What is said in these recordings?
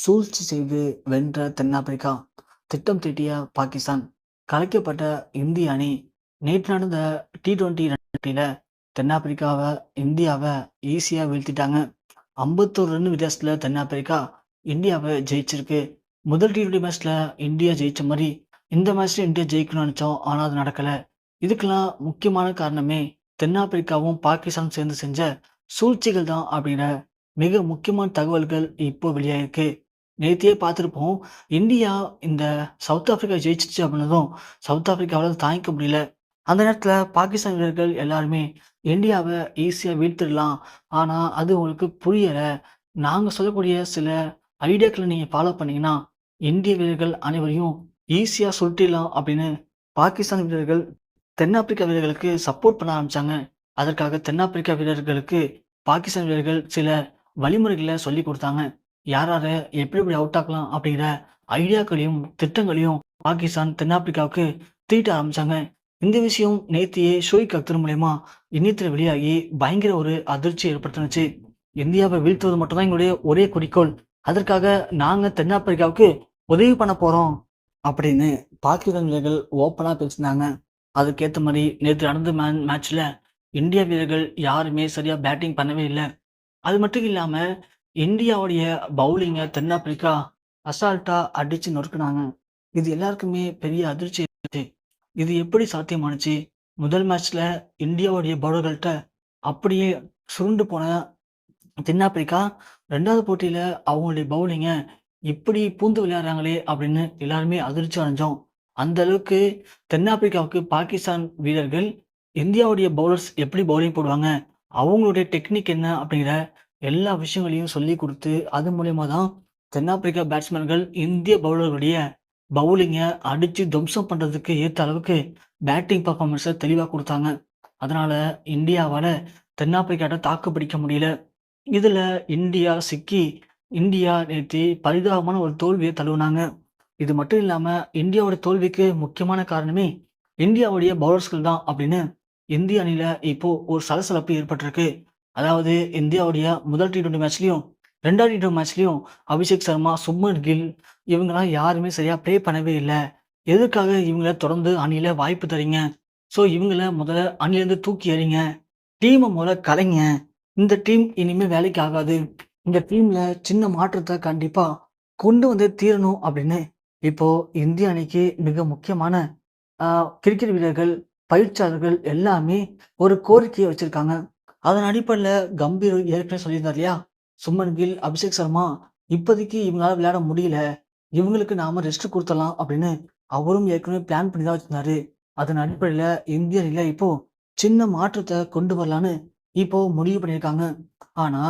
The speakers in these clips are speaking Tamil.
சூழ்ச்சி செய்து வென்ற தென்னாப்பிரிக்கா திட்டம் தீட்டிய பாகிஸ்தான். கலைக்கப்பட்ட இந்திய அணி நேற்று நடந்த டி டுவெண்ட்டி போட்டியில தென்னாப்பிரிக்காவை இந்தியாவை ஈஸியாக வீழ்த்திட்டாங்க. ஐம்பத்தோரு ரன் வித்தியாசத்தில் தென்னாப்பிரிக்கா இந்தியாவை ஜெயிச்சிருக்கு. முதல் டி டுவெண்ட்டி மேட்ச்சில் இந்தியா ஜெயிச்ச மாதிரி இந்த மேட்ச்சில் இந்தியா ஜெயிக்கணும்னு நினச்சோம் ஆனால் அது நடக்கலை. இதுக்கெல்லாம் முக்கியமான காரணமே தென்னாப்பிரிக்காவும் பாகிஸ்தானும் சேர்ந்து செஞ்ச சூழ்ச்சிகள் தான் அப்படிங்கிற மிக முக்கியமான தகவல்கள் இப்போ வெளியாயிருக்கு. நேத்தியே பார்த்துருப்போம். இந்தியா இந்த சவுத் ஆப்பிரிக்கா ஜெயிச்சிச்சு அப்படின்னதும் சவுத் ஆப்பிரிக்காவால் தாங்கிக்க முடியல. அந்த நேரத்தில் பாகிஸ்தான் வீரர்கள் எல்லாருமே இந்தியாவை ஈஸியாக வீழ்த்திடலாம். ஆனால் அது உங்களுக்கு புரியலை. நாங்கள் சொல்லக்கூடிய சில ஐடியாக்களை நீங்கள் ஃபாலோ பண்ணீங்கன்னா இந்திய வீரர்கள் அனைவரையும் ஈஸியாக சுட்டிடலாம் அப்படின்னு பாகிஸ்தான் வீரர்கள் தென்னாப்பிரிக்கா வீரர்களுக்கு சப்போர்ட் பண்ண ஆரம்பித்தாங்க அதற்காக தென்னாப்பிரிக்கா வீரர்களுக்கு பாகிஸ்தான் வீரர்கள் சில வழிமுறைகளை சொல்லி கொடுத்தாங்க. யார் யாரை எப்படி எப்படி அவுட் ஆக்கலாம் அப்படிங்கிற ஐடியாக்களையும் திட்டங்களையும் பாகிஸ்தான் தென்னாப்பிரிக்காவுக்கு தீட்ட ஆரம்பிச்சாங்க. இந்த விஷயம் நேத்தியே ஷோயிக் அக்தர் மூலயமா இணையத்தில் வெளியாகி பயங்கர ஒரு அதிர்ச்சி ஏற்படுத்தினுச்சு. இந்தியாவை வீழ்த்துவது மட்டும்தான் எங்களுடைய ஒரே குறிக்கோள். அதற்காக நாங்கள் தென்னாப்பிரிக்காவுக்கு உதவி பண்ண போகிறோம் அப்படின்னு பாகிஸ்தான் வீரர்கள் ஓப்பனாக பேசினாங்க. அதுக்கேற்ற மாதிரி நேற்று நடந்த மே மேட்ச்சில் இந்தியா வீரர்கள் யாருமே சரியாக பேட்டிங் பண்ணவே இல்லை. அது மட்டும் இல்லாமல் இந்தியாவுடைய பவுலிங்கை தென்னாப்பிரிக்கா அசால்ட்டாக அடித்து நொறுக்குனாங்க. இது எல்லாருக்குமே பெரிய அதிர்ச்சி இருந்துச்சு இது எப்படி சாத்தியமானுச்சு? முதல் மேட்ச்ல இந்தியாவுடைய பவுலர்கள்ட்ட அப்படியே சுருண்டு போன தென்னாப்பிரிக்கா ரெண்டாவது போட்டியில் அவங்களுடைய பவுலிங்கை இப்படி பூந்து விளையாடுறாங்களே அப்படின்னு எல்லாருமே அதிர்ச்சி அடைஞ்சோம். அந்த அளவுக்கு தென்னாப்பிரிக்காவுக்கு பாகிஸ்தான் வீரர்கள் இந்தியாவுடைய பவுலர்ஸ் எப்படி பவுலிங் போடுவாங்க? அவங்களுடைய டெக்னிக் என்ன அப்படிங்கிற எல்லா விஷயங்களையும் சொல்லி கொடுத்து அது மூலயமா தான் தென்னாப்பிரிக்கா பேட்ஸ்மேன்கள் இந்திய பவுலர்களுடைய பவுலிங்கை அடித்து துவம்சம் பண்ணுறதுக்கு ஏற்ற அளவுக்கு பேட்டிங் பர்ஃபார்மன்ஸை தெளிவாக கொடுத்தாங்க. அதனால் இந்தியாவால் தென்னாப்பிரிக்காட்ட தாக்கு பிடிக்க முடியல. இதில் இந்தியா சிக்கி இந்தியா நேற்று பரிதாபமான ஒரு தோல்வியை தழுவினாங்க. இது மட்டும் இல்லாமல் இந்தியாவோட தோல்விக்கு முக்கியமான காரணமே இந்தியாவுடைய பவுலர்ஸ்கள் தான் அப்படின்னு இந்திய அணியில் இப்போது ஒரு சலசலப்பு ஏற்பட்டிருக்கு. அதாவது இந்தியாவுடைய முதல் டி டுவெண்ட்டி மேட்ச்லையும் ரெண்டாவது டி டுவெண்ட்டி மேட்ச்லையும் அபிஷேக் சர்மா சுப்மன் கில் இவங்கெல்லாம் யாருமே சரியாக ப்ளே பண்ணவே இல்லை. எதுக்காக இவங்கள தொடர்ந்து அணியில் வாய்ப்பு தரீங்க ஸோ இவங்கள முதல்ல அணிலேருந்து தூக்கி எறிங்க. டீமை முதல்ல கலைங்க. இந்த டீம் இனிமேல் வேலைக்கு ஆகாது. இந்த டீமில் சின்ன மாற்றத்தை கண்டிப்பாக கொண்டு வந்து தீரணும் அப்படின்னு இப்போது இந்திய அணிக்கு மிக முக்கியமான கிரிக்கெட் வீரர்கள் பயிற்சியாளர்கள் எல்லாமே ஒரு கோரிக்கையை வச்சுருக்காங்க. அதன் அடிப்படையில் கம்பீர் ஏற்கனவே சொல்லியிருந்தார் இல்லையா? சுமன் கில் அபிஷேக் சர்மா இப்போதைக்கு இவங்களால விளையாட முடியல. இவங்களுக்கு நாம ரெஸ்ட் கொடுத்தலாம் அப்படின்னு அவரும் ஏற்கனவே பிளான் பண்ணி தான் வச்சிருந்தாரு. அதன் அடிப்படையில் இந்திய அணியில இப்போ சின்ன மாற்றத்தை கொண்டு வரலான்னு இப்போ முடிவு பண்ணியிருக்காங்க. ஆனா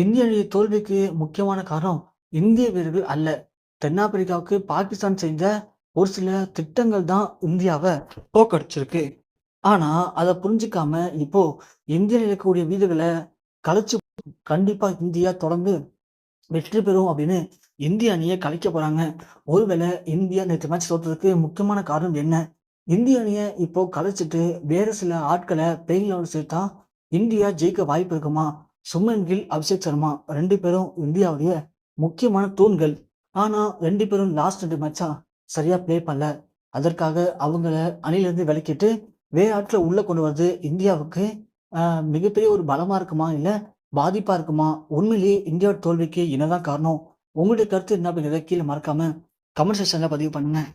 இந்திய அணி தோல்விக்கு முக்கியமான காரணம் இந்திய வீரர்கள் அல்ல. தென்னாப்பிரிக்காவுக்கு பாகிஸ்தான் செஞ்ச ஒரு சில திட்டங்கள் தான் இந்தியாவை தோக்கடிச்சிருக்கு ஆனா அதை புரிஞ்சுக்காம இப்போ இந்தியாவில் இருக்கக்கூடிய வீடுகளை கலைச்சு கண்டிப்பா இந்தியா தொடர்ந்து வெற்றி பெறும் அப்படின்னு இந்திய அணியை கலைக்க போறாங்க. ஒருவேளை இந்தியா நேற்று மேட்ச் தோற்றதுக்கு முக்கியமான காரணம் என்ன? இந்திய அணியை இப்போ கலைச்சிட்டு வேறு சில ஆட்களை பெயிலோடு சேர்த்தா இந்தியா ஜெயிக்க வாய்ப்பு இருக்குமா? சுமன் கில் அபிஷேக் சர்மா ரெண்டு பேரும் இந்தியாவுடைய முக்கியமான தூண்கள். ஆனா ரெண்டு பேரும் லாஸ்ட் ரெண்டு மேட்சா சரியா பிளே பண்ணல. அதற்காக அவங்கள அணிலிருந்து விளக்கிட்டு வெளிநாட்டில் உள்ளே கொண்டு வந்து இந்தியாவுக்கு மிகப்பெரிய ஒரு பலமாக இருக்குமா? இல்லை பாதிப்பாக இருக்குமா? உண்மையிலேயே இந்தியாவோட தோல்விக்கு என்னதான் காரணம்? உங்களுடைய கருத்து என்ன அப்படிங்கிறத கீழே மறக்காமல் கமெண்ட் செக்ஷனில் பதிவு பண்ணுங்கள்